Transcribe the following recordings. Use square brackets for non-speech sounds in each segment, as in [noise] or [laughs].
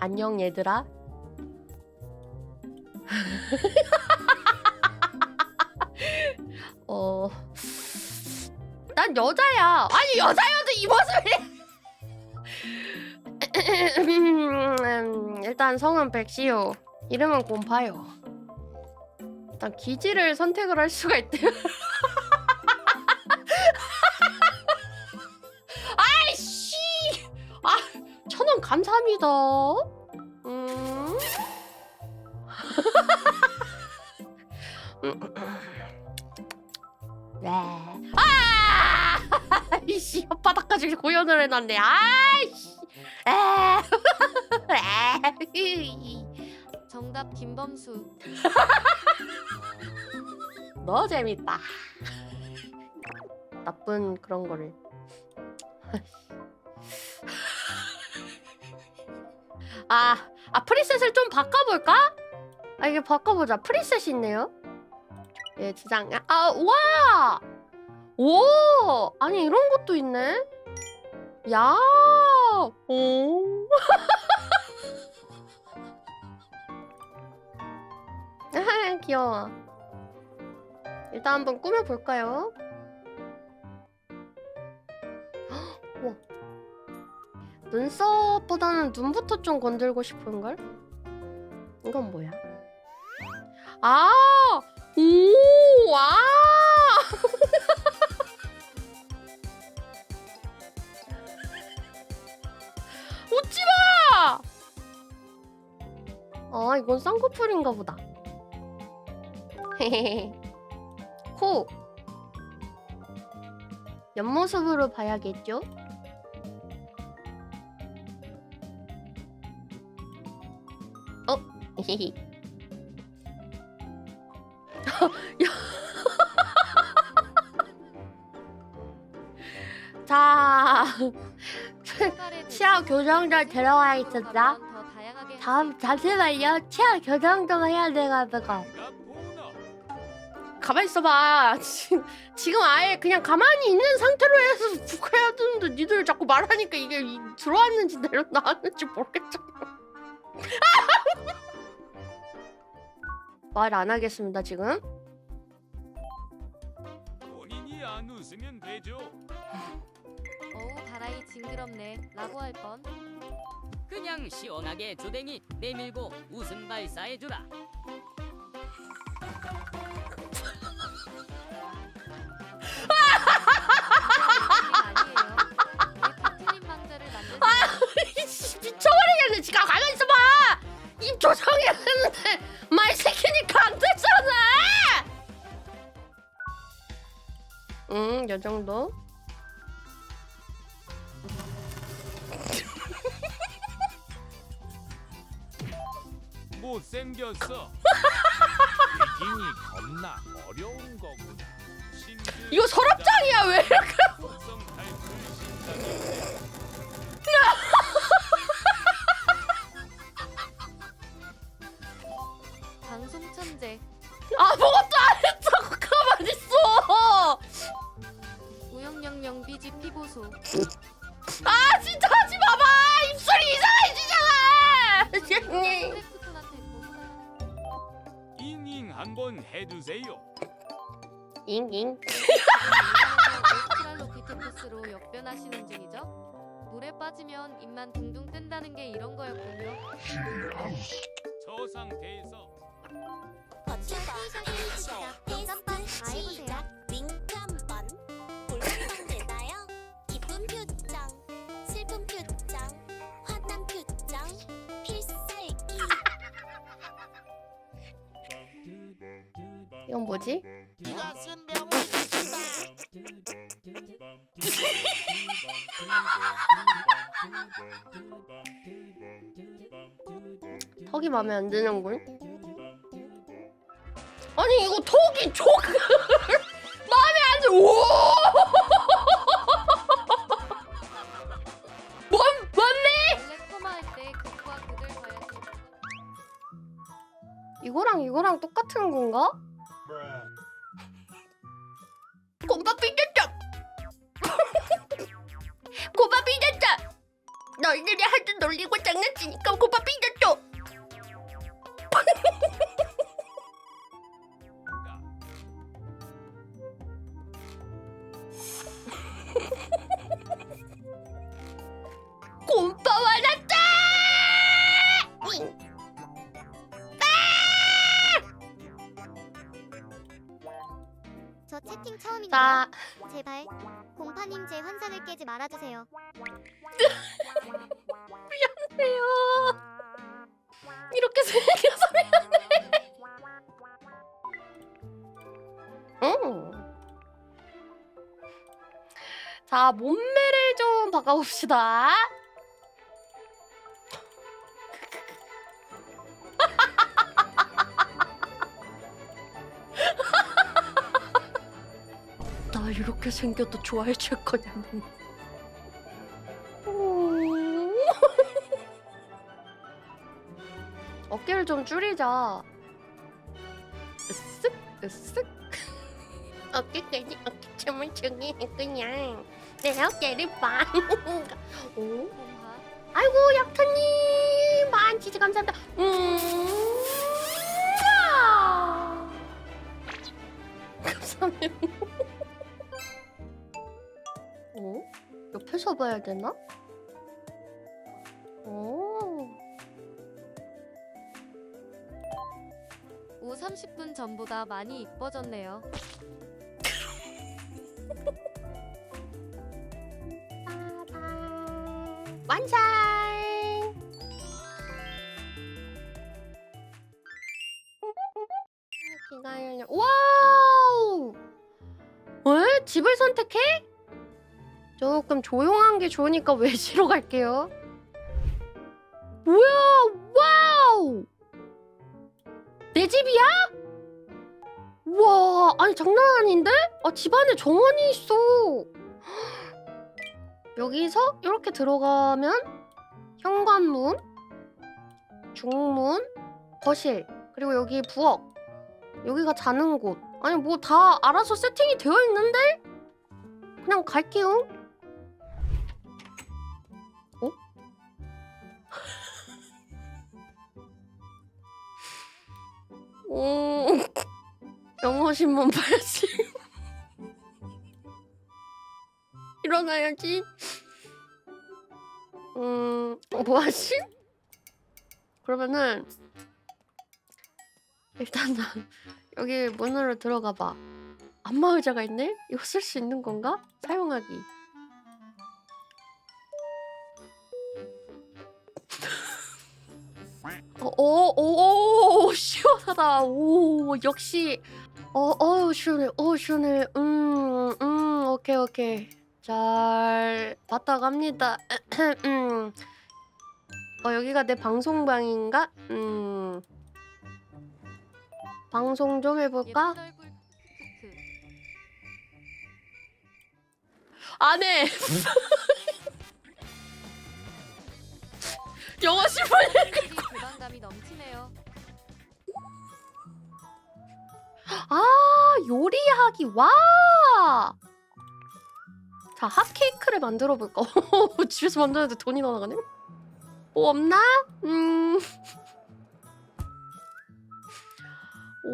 안녕 얘들아. [laughs] 어, 난 여자야. 아니 여자여도 이 모습이. [laughs] 음, 일단 성은 백시오. 이름은 곰파요. 일단 기지를 선택을 할 수가 있대요. [laughs] 아이씨! 아, 천원 감사합니다. 음. [laughs] 네. 아! [laughs] 이씨 혓바닥까지 고연을 해놨네. 아이씨. 에. [laughs] 정답 김범수. [laughs] 너 재밌다. 나쁜 그런 거를. [laughs] 아, 아 프리셋을 좀 바꿔볼까? 아 이게 바꿔보자. 프리셋이 있네요. 예, 지장. 아, 와! 오! 아니 이런 것도 있네. 야! 오! [laughs] 귀여워. 일단 한번 꾸며 볼까요? 헉, [gasps] 우와. 눈썹보다는 눈부터 좀 건들고 싶은 걸? 이건 뭐야? 아! 오! 와! 아, 이건 쌍꺼풀인가 보다. 코 옆모습으로 봐야겠죠? 어? 히히 [laughs] 자 치아 교정자 데려와 있었다 더 다음 잠시만요 치아 교정 좀 해야 돼가지고 가만 있어봐. 지금, 지금 아예 그냥 가만히 있는 상태로 해서 북해야 되는데 니들 자꾸 말하니까 이게 이- 들어왔는지 내려 나왔는지 모르겠잖아. [laughs] 말 안 하겠습니다 지금. 본인이 안 웃으면 되죠. 어우 바라이 징그럽네 라고 할 뻔. 그냥 시원하게 주댕이 내밀고 웃음 발사해주라. 아니에요. 왜 파트님 망자를 만든 이씨, 미쳐버리겠네. 지가 가만 있어봐. 입 조정해야 되는데 말 시키니까 안 되잖아. 음, 요 정도. 못생겼어. 이긴이 [laughs] 겁나 어려운 거구나. 이거 서랍장이야 왜 이렇게? 뜬다는 게 이런 거였군요. 저 상태에서 거쳐봐 테스트 시작. 윙크 한번 볼륨만 내나요. 기쁜 표정 슬픈 표정 화난 표정 필살기. 이건 뭐지? 이것은 [laughs] 턱이 마음에 안 드는군. 아니 이거 턱이 족 [laughs] 마음에 안 들. 오! [laughs] 뭔 봐야지. 이거랑 이거랑 똑같은 건가? 곰밥 삐졌다. 곰밥 삐졌다. 너희들이 하도 놀리고 장난치니까 곰밥 삐졌어. 말아주세요. 미안해요. 이렇게 생겨서 미안해. 음. 자, 몸매를 좀 바꿔봅시다. [laughs] 나 이렇게 생겨도 좋아해 줄 거냐는. 좀 줄이자. 으쓱 으쓱. 어깨까지 어깨춤을 추게 그냥 내 어깨를 봐. 오. 아이고 약타님 만치즈 감사합니다. 음. 감사합니다. [laughs] 어? 옆에서 봐야 되나? 30분 전보다 많이 이뻐졌네요. [laughs] 완성! [laughs] 와우! 왜? 집을 선택해? 조금 조용한 게 좋으니까 외지로 갈게요. 뭐야? 와우! 내 집이야? 와, 아니 장난 아닌데? 아, 집 안에 정원이 있어. 여기서 이렇게 들어가면 현관문, 중문, 거실, 그리고 여기 부엌, 여기가 자는 곳. 아니 뭐 다 알아서 세팅이 되어 있는데? 그냥 갈게요. 어? 오, [laughs] 영어 신문 봐야지. 일어나야지. 음, 어, 뭐 하지? 그러면은 일단은 여기 문으로 들어가 봐. 안마 의자가 있네? 이거 쓸 수 있는 건가? 사용하기. [laughs] 어, 오, 오, 오, 시원하다. 오, 역시. 어, 어, 시원해. 어, 시원해. 음, 음, 오케이, 오케이. 잘 봤다 갑니다. [clears throat] 음. 어, 여기가 내 방송방인가? 음. 방송 좀 해볼까? 안 해! 영어 신문 확실히 부 아 요리하기 와. 자 핫케이크를 만들어 볼까? [laughs] 집에서 만드는데 돈이 더 나가네. 뭐 없나? 음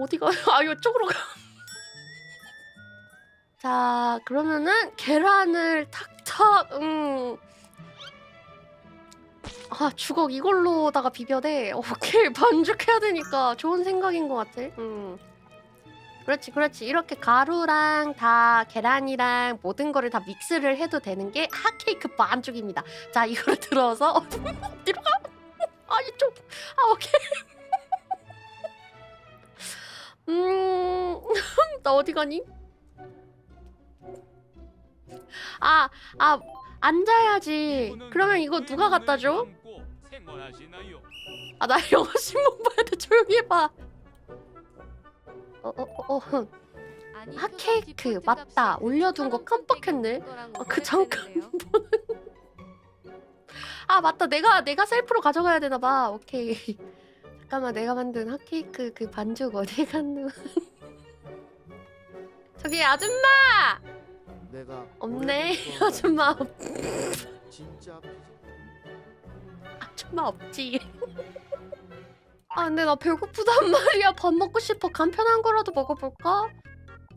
어디가? [laughs] 아 이쪽으로 가. [laughs] 자 그러면은 계란을 탁탁 음. 아 주걱 이걸로다가 비벼대. 오케이 반죽해야 되니까 좋은 생각인 것 같아. 음. 그렇지 그렇지. 이렇게 가루랑 다 계란이랑 모든 거를 다 믹스를 해도 되는 게 핫케이크 반죽입니다. 자 이거를 들어서 뒤로 가 아 이쪽 아 오케이. [laughs] 음 나 어디 가니? 아 아 앉아야지. 그러면 이거 누가 갖다 줘? 아 나 영어 신문 봐야 돼. 조용히 해봐 어 어 어 어, 어. 아니, 핫케이크, 맞다. 올려둔 거 깜빡했네. 아, 그 잠깐. 아 맞다 내가 내가 셀프로 가져가야 되나 봐 오케이 [laughs] 잠깐만 내가 만든 핫케이크 그 반죽 어디 갔노? [laughs] 저기 아줌마 내가 없네 [laughs] 아줌마 없 진짜 아줌마 없지. 아 근데 나 배고프단 [laughs] 말이야. 밥 먹고 싶어. 간편한 거라도 먹어볼까?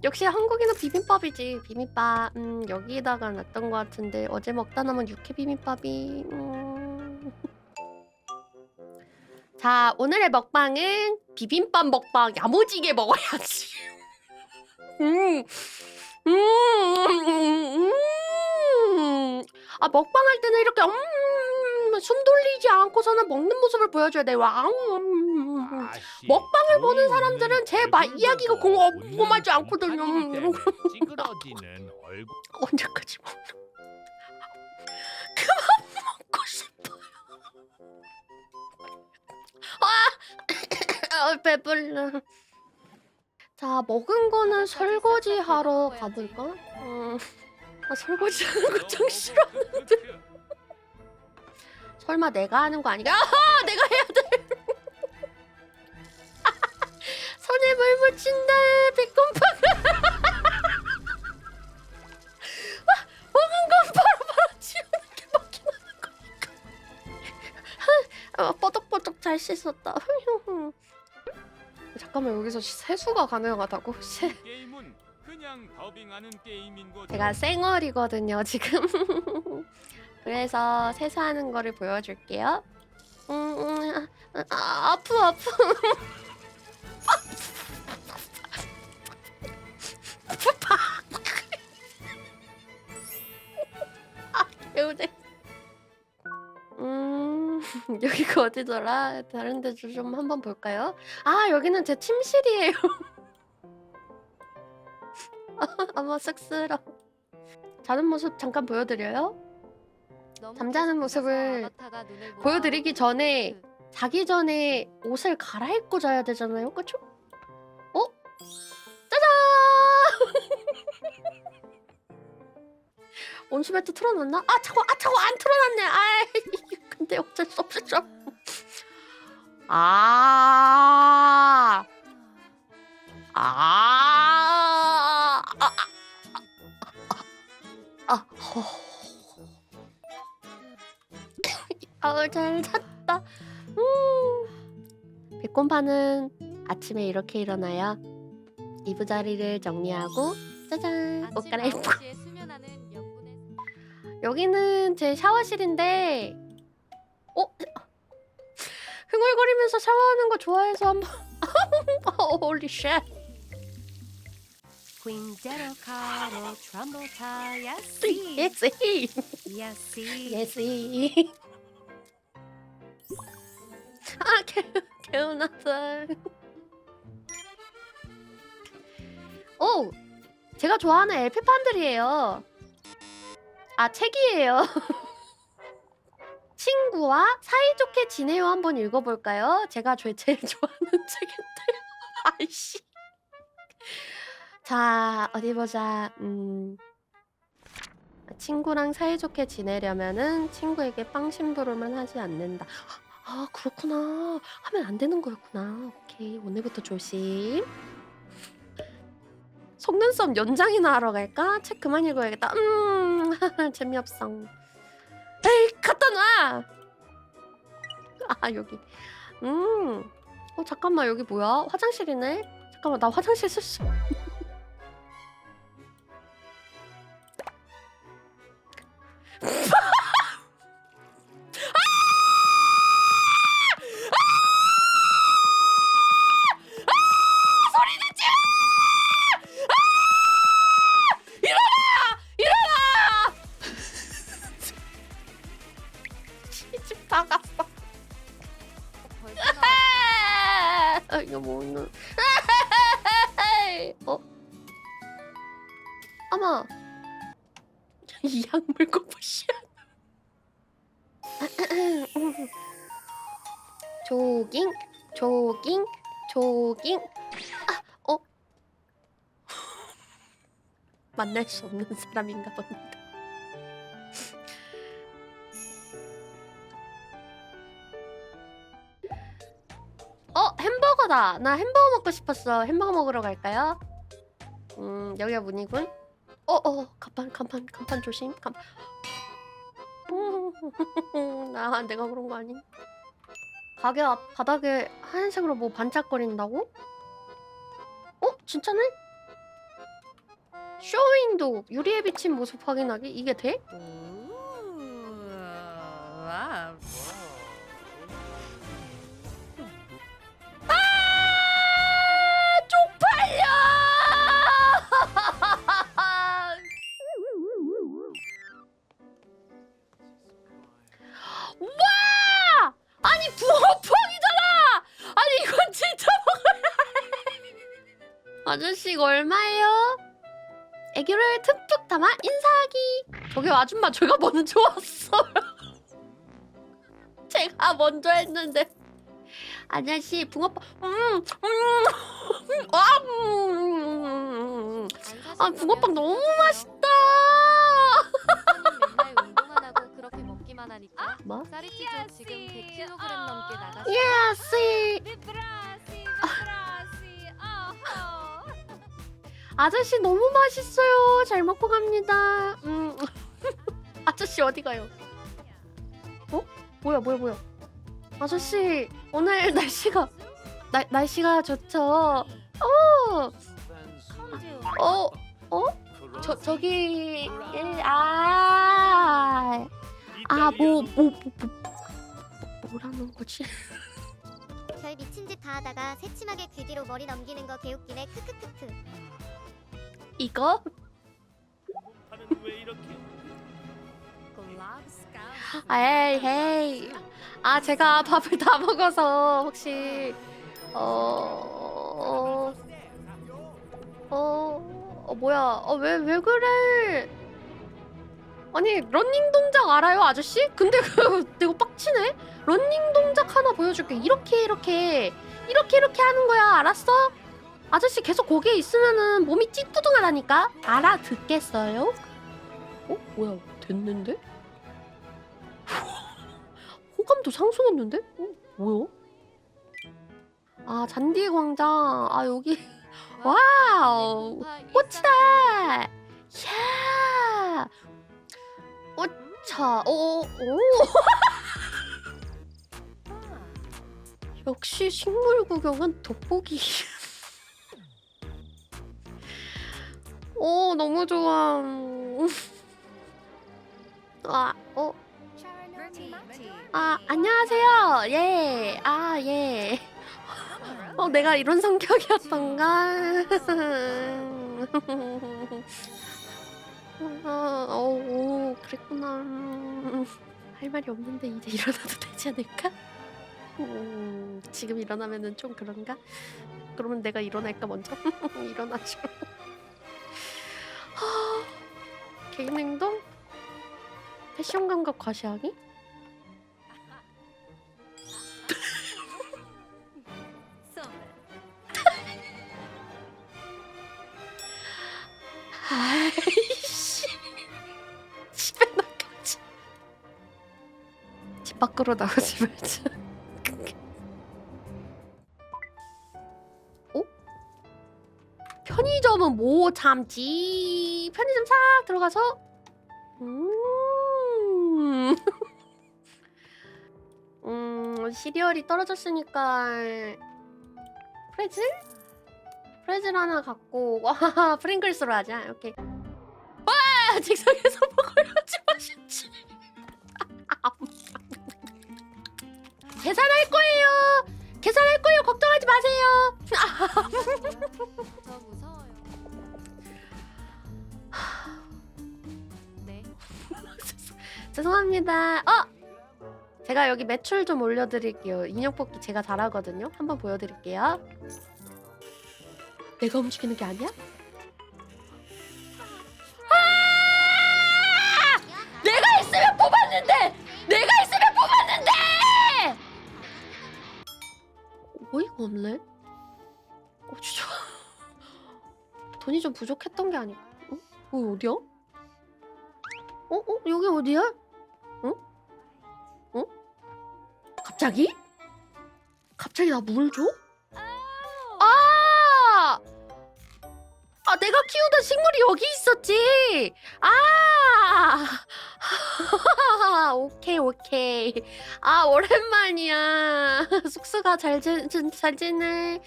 역시 한국인은 비빔밥이지. 비빔밥. 음 여기다가 놨던 것 같은데 어제 먹다 남은 육회 비빔밥이. 음. [laughs] 자 오늘의 먹방은 비빔밥 먹방 야무지게 먹어야지. [laughs] 음. 음. 음. 음. 아 먹방할 때는 이렇게 음. 숨 돌리지 않고서는 먹는 모습을 보여줘야 돼. 왕. 먹방을 보는 사람들은 제말 이야기가 궁금하지 않거든요. 찌그러지는 얼굴 언제까지 먹는? 그만 먹고 싶어요. 아, 아 배불러. 자 먹은 거는 설거지 하러 가볼까? 음, 아 설거지 하는 거좀 싫어. 설마 내가 하는 거 아니야? 아하! [laughs] 내가 해야 돼. [laughs] 손에 물 묻힌다. 아, [laughs] 먹은 건 바로바로 치우는 게 맞긴 하는 거니까. 아, 뻐덕뻐덕 잘 씻었다. 잠깐만 여기서 세수가 가능하다고? 씨. 게임은 그냥 더빙하는 게임인 거죠. 제가 쌩얼이거든요 지금 그래서 세수하는 거를 보여줄게요. 음, 음, 아, 아, 아프 아프. 아 개우네 음 여기가 어디더라? 다른 데도 좀 한번 볼까요? 아 여기는 제 침실이에요. [laughs] 아마 쑥스러. 자는 모습 잠깐 보여드려요. 잠자는 모습을 보여드리기. 전에 자기 전에 옷을 갈아입고 자야 되잖아요, 그쵸? 어? 짜잔! 온수매트 틀어놨나? 아 차고 아 차고 안 틀어놨네. 아 근데 어쩔 수 없었죠. 아. 아. 아. 아. 아. 허. 아 우 잘 잤다. 음. 백곰파는 아침에 이렇게 일어나요. 이부자리를 정리하고 짜잔 옷 갈아입고 9시에 수면하는 영분의 여기는 제 샤워실인데 어? 흥얼거리면서 샤워하는 거 좋아해서 한번 [laughs] 홀리 쉣 [laughs] 예스 예스 아 개, 개운하다. 오 제가 좋아하는 LP판들이에요. 아 책이에요. [laughs] 친구와 사이좋게 지내요. 한번 읽어볼까요? 제가 제- 제일 좋아하는 [laughs] 책인데 아이씨. 자 어디 보자. 음. 친구랑 사이좋게 지내려면은 친구에게 빵 심부름은 하지 않는다 아 그렇구나. 하면 안 되는 거였구나. 오케이. 오늘부터 조심. 속눈썹 연장이나 하러 갈까? 책 그만 읽어야겠다. 음 [laughs] 재미없어. 에이 갖다 놔! 아 여기. 음 어 잠깐만. 여기 뭐야? 화장실이네? 잠깐만. 나 화장실 쓸 수 조깅 조깅 조깅 아, 어 [laughs] 만날 수 없는 사람인가 봅니다 햄버거다. 나 햄버거 먹고 싶었어. 햄버거 먹으러 갈까요? 음 여기가 문이군. 어어 간판 간판 간판 조심. 간판. 나 [laughs] [laughs] 내가 그런 거 아니? 가게 앞 바닥에 하얀색으로 뭐 반짝거린다고? 어 진짜네? 쇼윈도 유리에 비친 모습 확인하기 이게 돼? Ooh, 아저씨 이거 얼마예요? 애교를 듬뿍 담아 인사하기. 저기 아줌마 제가 먼저 왔어요. [laughs] 제가 먼저 했는데. 아저씨 붕어빵 음, 음, 와, 음, 아 붕어빵 너무 맛있다. 맨날 운동 안 하고 그렇게 먹기만 하니까 뭐? 쌀이 찌죠 지금 100kg 넘게 나갔어. 예스. 아저씨 너무 맛있어요. 잘 먹고 갑니다. 음. [laughs] 아저씨 어디 가요? 어? 뭐야 뭐야 뭐야? 아저씨 오늘 날씨가 날 날씨가 좋죠. 어. 어. 어? 저 저기 예, 아. 아, 뭐, 뭐, 뭐, 뭐, 뭐라는 거지? 별 미친 짓 다 하다가 새침하게 귀 뒤로 머리 넘기는 거 개웃기네 크크크크 이거? Scout. 에이, 헤이. 아, 제가 밥을 다 먹어서 혹시, 어, 어, 어, 어 뭐야. 어, 왜, 왜 그래? 아니, 런닝 동작 알아요, 아저씨? 근데 그, 이거 빡치네? 런닝 동작 하나 보여줄게. 이렇게, 이렇게, 이렇게, 이렇게 하는 거야. 알았어? 아저씨 계속 거기에 있으면은 몸이 찌뿌둥하다니까? 알아듣겠어요? 어? 뭐야, 됐는데? [laughs] 호감도 상승했는데? 어? 뭐야? 아 잔디 광장 아 여기 [laughs] 와우 꽃이다 야 오차 오오 [laughs] 역시 식물 구경은 돋보기 오 너무 좋아 아어 Verti Mati. 아, 안녕하세요. 예. 아, 예. 어, 내가 이런 성격이었던가? [laughs] 아, 어, 오, 그랬구나. 할 말이 없는데 이제 일어나도 되지 않을까? 음, 지금 일어나면은 좀 그런가? 그러면 내가 일어날까 먼저? [laughs] 일어나죠. 개인 행동? 패션 감각 과시하기? 아이씨 집에 나가지 집 밖으로 나가지 말자 뭐 참지 편의점 싹 들어가서 음, [laughs] 음 시리얼이 떨어졌으니까 프레즐? 프레즐 하나 갖고 와 프링글스로 하자. 오케이 와 책상에서 [laughs] 먹어야지 맛있지. [laughs] 계산할 거예요. 계산할 거예요. 걱정하지 마세요. 죄송합니다 어 제가 여기 매출 좀 올려드릴게요 인형 뽑기 제가 잘하거든요 한번 보여드릴게요 내가 움직이는 게 아니야? 아! 내가 있으면 뽑았는데! 내가 있으면 뽑았는데! 어이가 없네. 어, 진짜. [laughs] 돈이 좀 부족했던 게 아닐까? 어? 여기 어디야? 어? 어? 여기 어디야? 갑자기? 갑자기 나 물 줘? 아! 아, 내가 키우던 식물이 여기 있었지! 아! [laughs] 오케이, 오케이. 아, 오랜만이야. [laughs] 숙소가 잘, 지, 지- 잘 지내.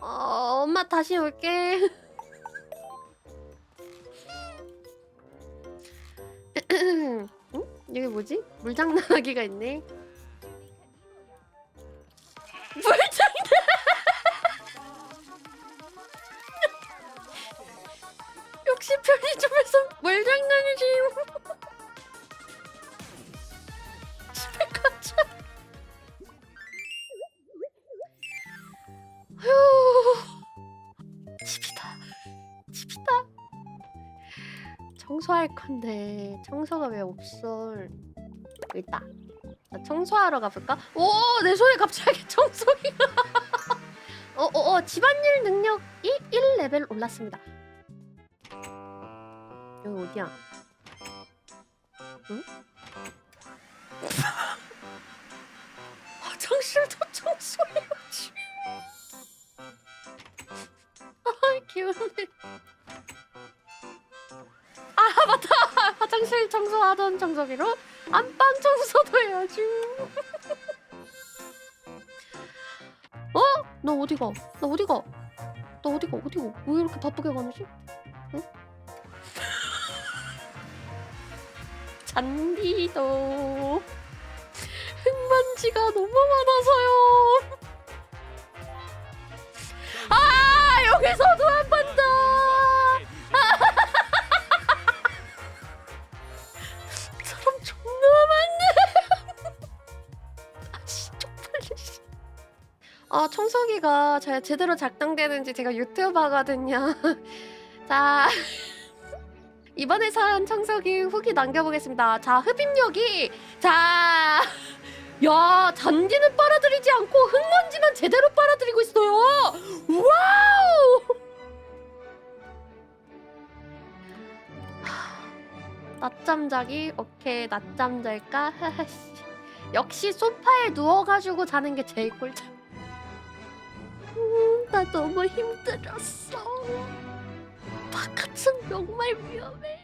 어, 엄마 다시 올게. [laughs] 응? 여기 뭐지? 물장난하기가 있네. 물장난. [laughs] 역시 편의점에서 물장난이지. [laughs] 집에 가자. 휴. 집이다. 집이다. 청소할 건데 청소가 왜 없어? 있다. 나 청소하러 가볼까? 오, 내 손에 갑자기 [laughs] 청소기가. 어, 어, 어, 집안일 능력이 1레벨 올랐습니다. 여기 어디야? 응? [laughs] 화장실도 청소해야지. [laughs] 아, 귀엽네. 아, 맞다. 화장실 청소하던 청소기로 안방 청소도 해야지. [laughs] 어? 너 어디 가? 너 어디 가? 너 어디 가? 어디 가? 왜 이렇게 바쁘게 가는지? 응? [laughs] 잔디도 흙먼지가 너무 많아서요. [laughs] 아 여기서 아 청소기가 잘 제대로 작동되는지 제가 유튜브 하거든요. [laughs] 자 [laughs] 이번에 산 청소기 후기 남겨보겠습니다. 자 흡입력이 자. [laughs] 야 잔디는 빨아들이지 않고 흙먼지만 제대로 빨아들이고 있어요. 와우. [sighs] 낮잠 자기 오케이 낮잠 잘까. 역시 소파에 누워가지고 자는 게 제일 꿀잠 음, 나 너무 힘들었어. 바깥은 정말 위험해